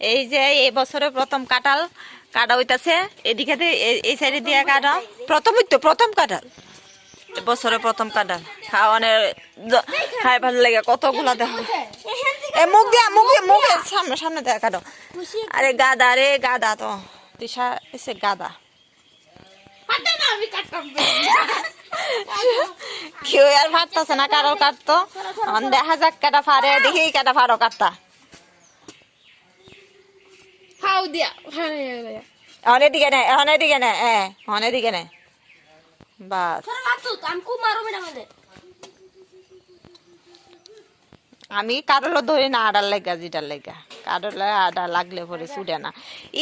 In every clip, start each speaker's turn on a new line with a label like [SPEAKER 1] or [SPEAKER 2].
[SPEAKER 1] এই যে এই বছরে প্রথম কাঁঠাল কাটা হইতাছে। এদিকে এই- সাইডে দিয়ে কাটা প্রথম হইতো, প্রথম কাঁঠাল বছরে প্রথম কাঁঠাল খাওয়ানোর খাই ভালো লাগে, কতগুলা দেখো। এ মুখ দিয়া, মুখ দিয়ে মুখের সামনে সামনে দেয়া কাটো আরে গাদা রে, গাদা তো। দিশা এসে গাদা। কেউ আর ভাবতেছে না কারও কাটতো। দেখা যাক কাটা ফারে দেখি কাটা ফারো কাটতা।
[SPEAKER 2] হাউ দিয়া
[SPEAKER 1] এখন এদিকে নে এখন এদিকে নে এ এখন এদিকে নে বাস
[SPEAKER 2] আমি মানে
[SPEAKER 1] কারোর ধরি না আডার লেগা জিটার লেগা। কারোর আডা লাগলে পরে ছুটে না।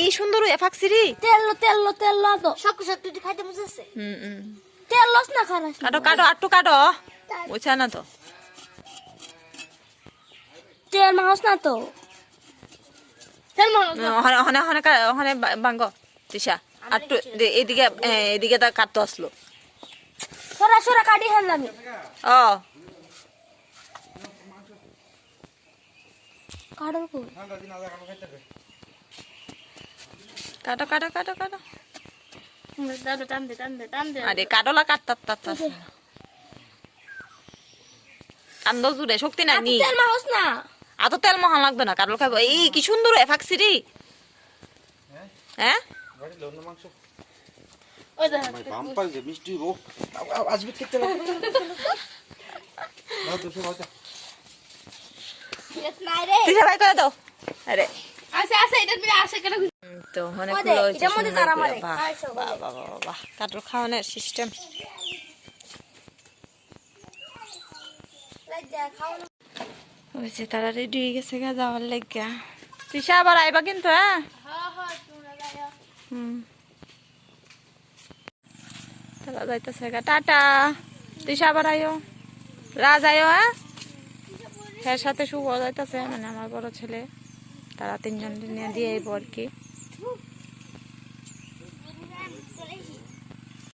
[SPEAKER 1] এই সুন্দর এফাকসি রে
[SPEAKER 2] তেল তেল তেল তো শক্ত শক্ত খাইতে বুঝছে
[SPEAKER 1] হুম হুম।
[SPEAKER 2] তেল লস না খারাস।
[SPEAKER 1] কাটো কাটো আটটু কাটো। বুঝছে না তো।
[SPEAKER 2] তেল মাহস না তো।
[SPEAKER 1] কা- ওখানে বা- বাঙ্গ আটটু দে- এদিকে এদিকে তা কাটতে আসলো
[SPEAKER 2] সরা সরা কাটি হেন
[SPEAKER 1] ও
[SPEAKER 2] কাটো
[SPEAKER 1] কাটো কাটো কাটো কাটো। আরে কাটোলা তাতা কান্দ জুড়ে শক্তি নাই নি।
[SPEAKER 2] মাহস না।
[SPEAKER 1] এত তেল মহান লাগবে না কাটল খাব এই কি সুন্দর এফাকসি রে হ্যাঁ?
[SPEAKER 2] ওই দেখ
[SPEAKER 3] বাম্পার যে মিষ্টি রোগ আসবে খেতে
[SPEAKER 2] নাই রে।
[SPEAKER 1] করে তো অনেক করে। কাটল খাওয়ানোর সিস্টেম ওই তারা রেডি হয়ে গেছে গা যাওয়ার লেগা তৃষা, আবার আইবা কিন্তু হ্যাঁ? হুম। তারা যাইতেছে গা। টাটা। তুই আবার আইও। রাজ আইও হ্যাঁ? হ্যাঁ সাথে শুভ যাইতেছে মানে আমার বড় ছেলে। তারা তিনজন নিয়ে দিয়ে আইব আর কি।